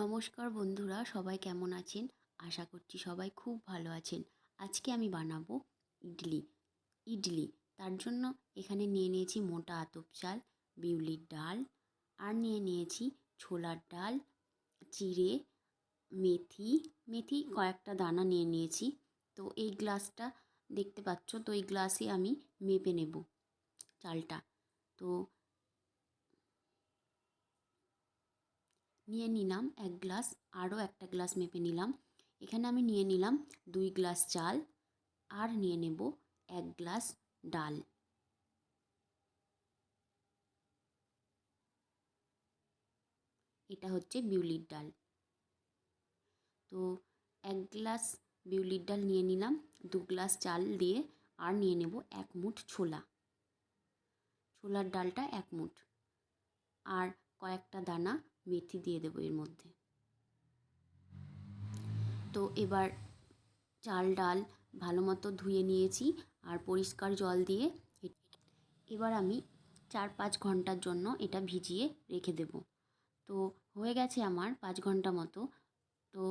নমস্কার বন্ধুরা, সবাই কেমন আছেন? আশা করছি সবাই খুব ভালো আছেন। আজকে আমি বানাবো ইডলি। ইডলি, তার জন্য এখানে নিয়ে নিয়েছি মোটা আতপ চাল, বিউলির ডাল, আর নিয়ে নিয়েছি ছোলার ডাল, চিড়ে, মেথি। মেথি কয়েকটা দানা নিয়ে নিয়েছি। তো এই গ্লাসটা দেখতে পাচ্ছ, তো এই গ্লাসে আমি মেপে নেব চালটা। তো নিয়ে নিলাম এক গ্লাস, আরও একটা গ্লাস মেপে নিলাম। এখানে আমি নিয়ে নিলাম দুই গ্লাস চাল আর নিয়ে নেব এক গ্লাস ডাল। এটা হচ্ছে বিউলির ডাল। তো এক গ্লাস বিউলির ডাল নিয়ে নিলাম, দু গ্লাস চাল দিয়ে আর নিয়ে নেব এক মুঠ ছোলা। ছোলার ডালটা এক মুঠ। আর কয়েকটা দানা মেথি দিয়ে দেবো এর মধ্যে। তো এবার চাল ডাল ভালো মতো ধুয়ে নিয়েছি আর পরিষ্কার জল দিয়ে এবার আমি চার পাঁচ ঘণ্টার জন্য এটা ভিজিয়ে রেখে দেব। তো হয়ে গেছে আমার পাঁচ ঘণ্টা মতো। তো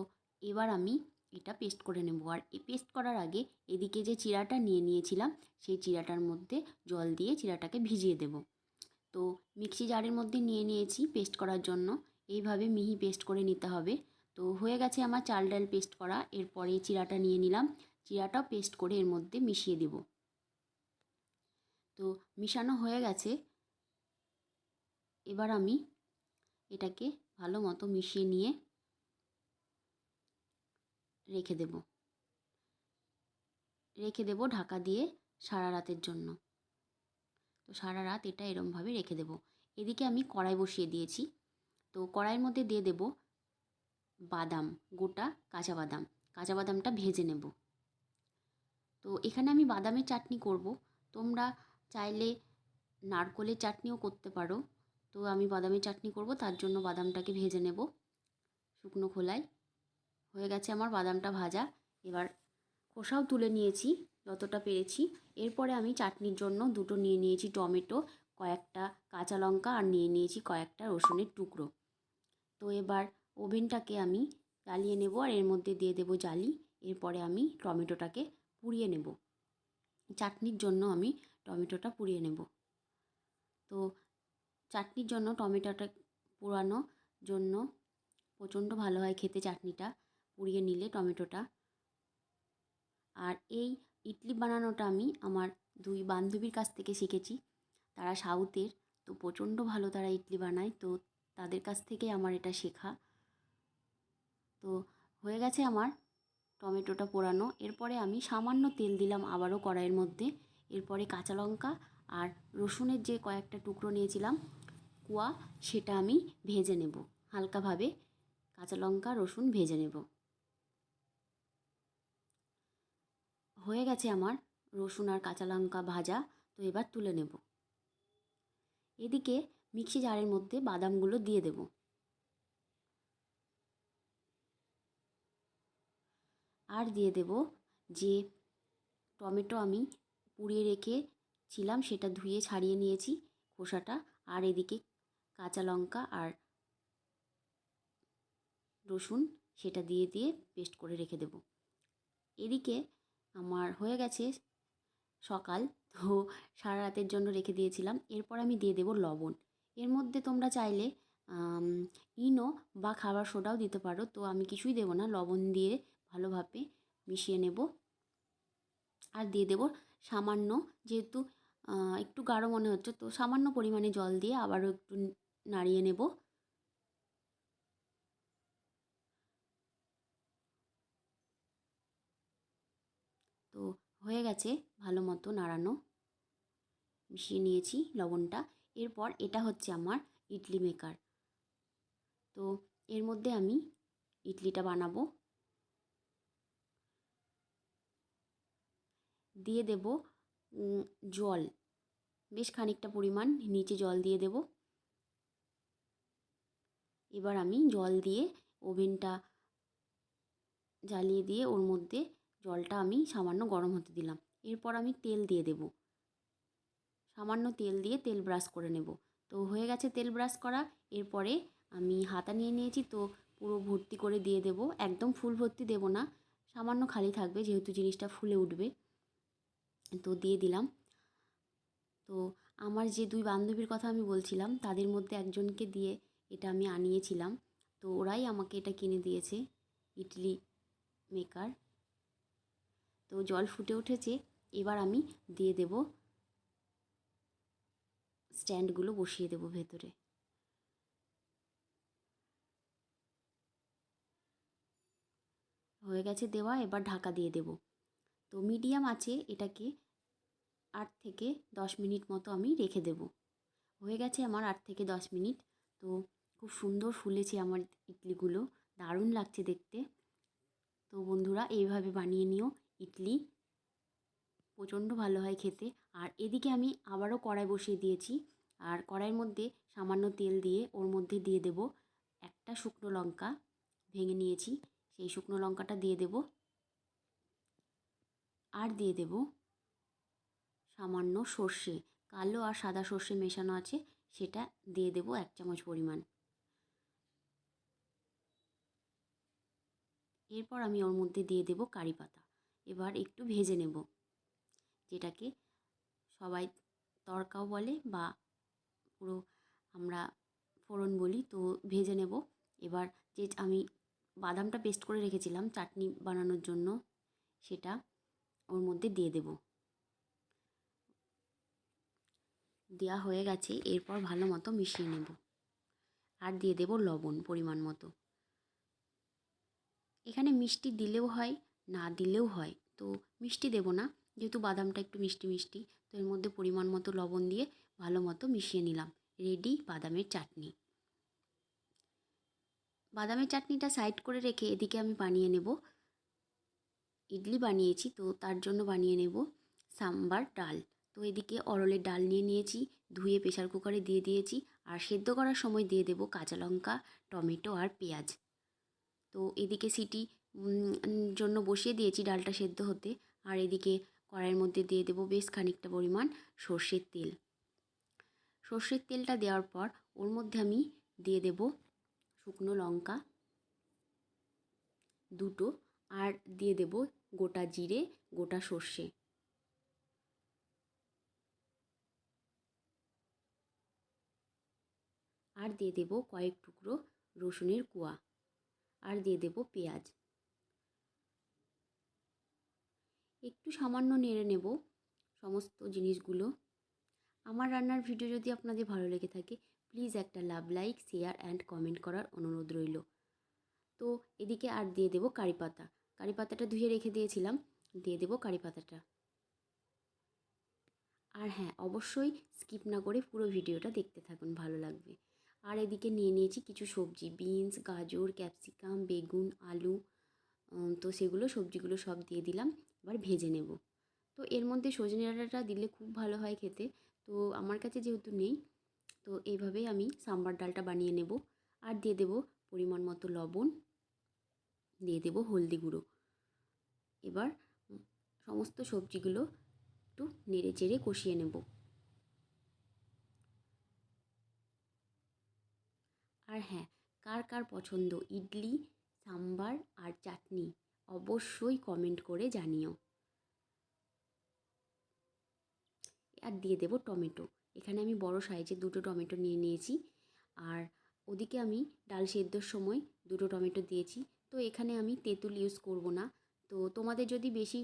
এবার আমি এটা পেস্ট করে নেব। আর এই পেস্ট করার আগে এদিকে যে চিরাটা নিয়ে নিয়েছিলাম, সেই চিরাটার মধ্যে জল দিয়ে চিরাটাকে ভিজিয়ে দেব। তো মিক্সি জারের মধ্যে নিয়ে নিয়েছি পেস্ট করার জন্য। এইভাবে মিহি পেস্ট করে নিতে হবে। তো হয়ে গেছে আমার চাল ডাল পেস্ট করা। এরপরে চিরাটা নিয়ে নিলাম। চিরাটাও পেস্ট করে এর মধ্যে মিশিয়ে দেব। তো মিশানো হয়ে গেছে। এবার আমি এটাকে ভালো মতো মিশিয়ে নিয়ে রেখে দেব। রেখে দেব ঢাকা দিয়ে সারা রাতের জন্য। তো সারা রাত এটা এরমভাবে রেখে দেব। এদিকে আমি কড়াই বসিয়ে দিয়েছি। তো কড়াইয়ের মধ্যে দিয়ে দেব বাদাম, গোটা কাঁচা বাদাম। কাঁচা বাদামটা ভেজে নেব। তো এখানে আমি বাদামের চাটনি করব। তোমরা চাইলে নারকলের চাটনিও করতে পারো। তো আমি বাদামের চাটনি করব, তার জন্য বাদামটাকে ভেজে নেব। শুকনো খোলায়। হয়ে গেছে আমার বাদামটা ভাজা। এবার খোসাও তুলে নিয়েছি। যতটা পেরেছি। এরপরে আমি চাটনির জন্য দুটো নিয়ে নিয়েছি টমেটো, কয়েকটা কাঁচা লঙ্কা আর নিয়ে নিয়েছি কয়েকটা রসুনের টুকরো। তো এবার ওভেনটাকে আমি জ্বালিয়ে নেব আর এর মধ্যে দিয়ে দেব জালি। এরপরে আমি টমেটোটাকে পুড়িয়ে নেব। চাটনির জন্য আমি টমেটোটা পুড়িয়ে নেব। তো চাটনির জন্য টমেটোটা পোড়ানোর জন্য প্রচণ্ড ভালো হয় খেতে চাটনিটা। পুড়িয়ে নিলে টমেটোটা। আর এই ইডলি বানানোটা আমি আমার দুই বান্ধবীর কাছ থেকে শিখেছি। তারা সাউথের, তো প্রচণ্ড ভালো তারা ইডলি বানায়, তো তাদের কাছ থেকে আমার এটা শেখা। তো হয়ে গেছে আমার টমেটোটা পোড়ানো। এরপরে আমি সামান্য তেল দিলাম আবারও কড়াইয়ের মধ্যে। এরপরে কাঁচা লঙ্কা আর রসুনের যে কয়েকটা টুকরো নিয়েছিলাম, কুয়া, সেটা আমি ভেজে নেব। হালকাভাবে কাঁচা লঙ্কা, রসুন ভেজে নেব। হয়ে গেছে আমার। রসুন আর কাঁচা লঙ্কা ভাজা, তো এবার তুলে নেব। এদিকে মিক্সি জারের মধ্যে বাদামগুলো দিয়ে দেব। আর দিয়ে দেব যে টমেটো আমি পুড়িয়ে রেখেছিলাম সেটা ধুয়ে ছাড়িয়ে নিয়েছি খোসাটা। আর এদিকে কাঁচা লঙ্কা আর রসুন, সেটা দিয়ে দিয়ে পেস্ট করে রেখে দেব। এদিকে আমার হয়ে গেছে সকাল। তো সারা রাতের জন্য রেখে দিয়েছিলাম। এরপর আমি দিয়ে দেব লবণ। এর মধ্যে তোমরা চাইলে ইনো বা খাবার সোডাও দিতে পারো। তো আমি কিছুই দেবো না। লবণ দিয়ে ভালোভাবে মিশিয়ে নেব। আর দিয়ে দেব সামান্য যেহেতু একটু গাঢ় মনে হচ্ছে। তো সামান্য পরিমাণে জল দিয়ে আবারও একটু নাড়িয়ে নেব। হয়ে গেছে ভালো মতো নাড়ানো। মিশিয়ে নিয়েছি লবণটা। এরপর এটা হচ্ছে আমার ইডলি মেকার। তো এর মধ্যে আমি ইডলিটা বানাবো। দিয়ে দেব জল। বেশ খানিকটা পরিমাণ নিচে জল দিয়ে দেব। এবার আমি জল দিয়ে ওভেনটা জ্বালিয়ে দিয়ে ওর মধ্যে জলটা আমি সামান্য গরম হতে দিলাম। এরপর আমি তেল দিয়ে দেব। সামান্য তেল দিয়ে তেল ব্রাশ করে নেব। তো হয়ে গেছে তেল ব্রাশ করা। এরপরে আমি হাতা নিয়ে নিয়েছি তো পুরো ভর্তি করে দিয়ে দেব। একদম ফুল ভর্তি দেব না, সামান্য খালি থাকবে যেহেতু জিনিসটা ফুলে উঠবে। তো দিয়ে দিলাম। তো আমার যে দুই বান্ধবীর কথা আমি বলছিলাম, তাদের মধ্যে একজনকে দিয়ে এটা আমি আনিয়েছিলাম। তো ওরাই আমাকে এটা কিনে দিয়েছে, ইডলি মেকার। তো জল ফুটে উঠেছে, এবার আমি দিয়ে দেব স্ট্যান্ডগুলো বসিয়ে দেব ভেতরে। হয়ে গেছে দেওয়া, এবার ঢাকা দিয়ে দেব। তো মিডিয়াম আছে, এটাকে আট থেকে দশ মিনিট মতো আমি রেখে দেব। হয়ে গেছে আমার আট থেকে দশ মিনিট। তো খুব সুন্দর ফুলেছে আমার ইডলিগুলো, দারুণ লাগছে দেখতে। তো বন্ধুরা, এইভাবে বানিয়ে নিও। ইডলি। প্রচণ্ড ভালো হয় খেতে। আর এদিকে আমি আবারও কড়াই বসিয়ে দিয়েছি। আর কড়াইয়ের মধ্যে সামান্য তেল দিয়ে ওর মধ্যে দিয়ে দেব একটা শুকনো লঙ্কা। ভেঙে নিয়েছি, সেই শুকনো লঙ্কাটা দিয়ে দেব। আর দিয়ে দেব সামান্য সর্ষে। কালো আর সাদা সর্ষে মেশানো আছে, সেটা দিয়ে দেব এক চামচ পরিমাণ। এরপর আমি ওর মধ্যে দিয়ে দেব কারি পাতা। এবার একটু ভেজে নেব। যেটাকে সবাই তড়কাও বলে বা পুরো আমরা ফোড়ন বলি, তো ভেজে নেব। এবার যে আমি বাদামটা পেস্ট করে রেখেছিলাম চাটনি বানানোর জন্য, সেটা ওর মধ্যে দিয়ে দেব। দেওয়া হয়ে গেছে, এরপর ভালো মতো মিশিয়ে নেব। আর দিয়ে দেব লবণ পরিমাণ মতো। এখানে মিষ্টি দিলেও হয় না দিলেও হয়। তো মিষ্টি দেব না। যেহেতু বাদামটা একটু মিষ্টি মিষ্টি, তো এর মধ্যে পরিমাণ মতো লবণ দিয়ে ভালো মতো মিশিয়ে নিলাম। রেডি বাদামের চাটনি। বাদামের চাটনিটা সাইড করে রেখে এদিকে আমি বানিয়ে নেব। ইডলি বানিয়েছি, তো তার জন্য বানিয়ে নেব সাম্বার ডাল। তো এদিকে অরলের ডাল নিয়ে নিয়েছি, ধুয়ে প্রেশার কুকারে দিয়ে দিয়েছি, আর সেদ্ধ করার সময় দিয়ে দেব কাঁচা লঙ্কা, টমেটো আর পেঁয়াজ। তো এদিকে সিটি জন্য বসিয়ে দিয়েছি ডালটা সেদ্ধ হতে। আর এদিকে কড়াইয়ের মধ্যে দিয়ে দেবো বেশ খানিকটা পরিমাণ সর্ষের তেল। সর্ষের তেলটা দেওয়ার পর ওর মধ্যে আমি দিয়ে দেব শুকনো লঙ্কা দুটো। আর দিয়ে দেব গোটা জিরে, গোটা সর্ষে। আর দিয়ে দেব কয়েক টুকরো রসুনের কুয়া। আর দিয়ে দেব পেঁয়াজ। একটু সামান্য নেড়ে নেব সমস্ত জিনিসগুলো। আমার রান্নার ভিডিও যদি আপনাদের ভালো লেগে থাকে প্লিজ একটা love like share and comment করার অনুরোধ রইল। তো এদিকে আর দিয়ে দেবো কারি পাতা। কারি পাতাটা ধুয়ে রেখে দিয়েছিলাম, দিয়ে দেবো কারি পাতাটা। আর হ্যাঁ অবশ্যই স্কিপ না করে পুরো ভিডিওটা দেখতে থাকুন, ভালো লাগবে। আর এদিকে নিয়ে নিয়েছি কিছু সবজি বিনস গাজর ক্যাপসিকাম বেগুন, আলু তো সেগুলো সবজিগুলো সব দিয়ে দিলাম, এবার ভেজে নেব। তো এর মধ্যে সজনে ডাঁটাটা দিলে খুব ভালো হয় খেতে। তো আমার কাছে যেহেতু নেই, তো এইভাবেই আমি সাম্বার ডালটা বানিয়ে নেব। আর দিয়ে দেব পরিমাণ মতো লবণ, দিয়ে দেব হলদি গুঁড়ো। এবার সমস্ত সবজিগুলো একটু নেড়ে চেড়ে কষিয়ে নেব। আর হ্যাঁ কার কার পছন্দ? ইডলি সাম্বার আর চাটনি অবশ্যই কমেন্ট করে জানিও। আর দিয়ে দেব টমেটো। এখানে আমি বড় সাইজের দুটো টমেটো নিয়ে নিয়েছি। আর ওদিকে আমি ডাল সেদ্ধর সময় দুটো টমেটো দিয়েছি। তো এখানে আমি তেঁতুল ইউজ করব না। তো তোমাদের যদি বেশি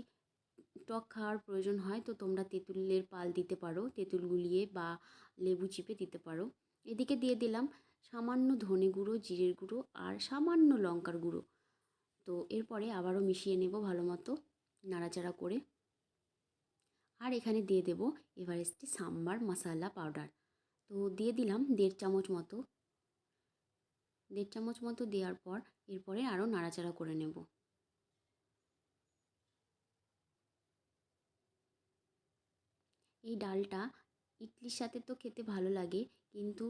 টক খাওয়ার প্রয়োজন হয়, তো তোমরা তেঁতুলের পাল দিতে পারো। তেঁতুল গুলিয়ে বা লেবু চিপে দিতে পারো। এদিকে দিয়ে দিলাম সামান্য ধনে গুঁড়ো, জিরের গুঁড়ো আর সামান্য লঙ্কার গুঁড়ো। তো এরপরে আবারও মিশিয়ে নেব ভালো মতো নাড়াচাড়া করে। আর এখানে দিয়ে দেব এভারেস্টে সাম্বার মশালা পাউডার। তো দিয়ে দিলাম দেড় চামচ মতো। দেড় চামচ মতো দেওয়ার পর এরপরে আরও নাড়াচাড়া করে নেব। এই ডালটা ইডলির সাথে তো খেতে ভালো লাগে, কিন্তু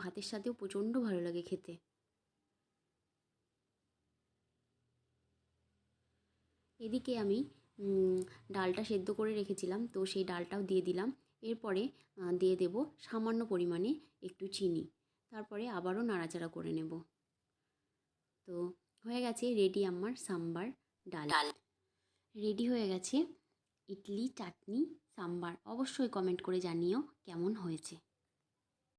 ভাতের সাথেও প্রচণ্ড ভালো লাগে খেতে। এদিকে আমি ডালটা সেদ্ধ করে রেখেছিলাম তো সেই ডালটাও দিয়ে দিলাম। এরপরে দিয়ে দেব সামান্য পরিমাণে একটু চিনি। তারপরে আবারও নাড়াচাড়া করে নেব। তো হয়ে গেছে রেডি আমার সাম্বার ডাল। ডাল। রেডি হয়ে গেছে ইডলি চাটনি সাম্বার। অবশ্যই কমেন্ট করে জানিও কেমন হয়েছে।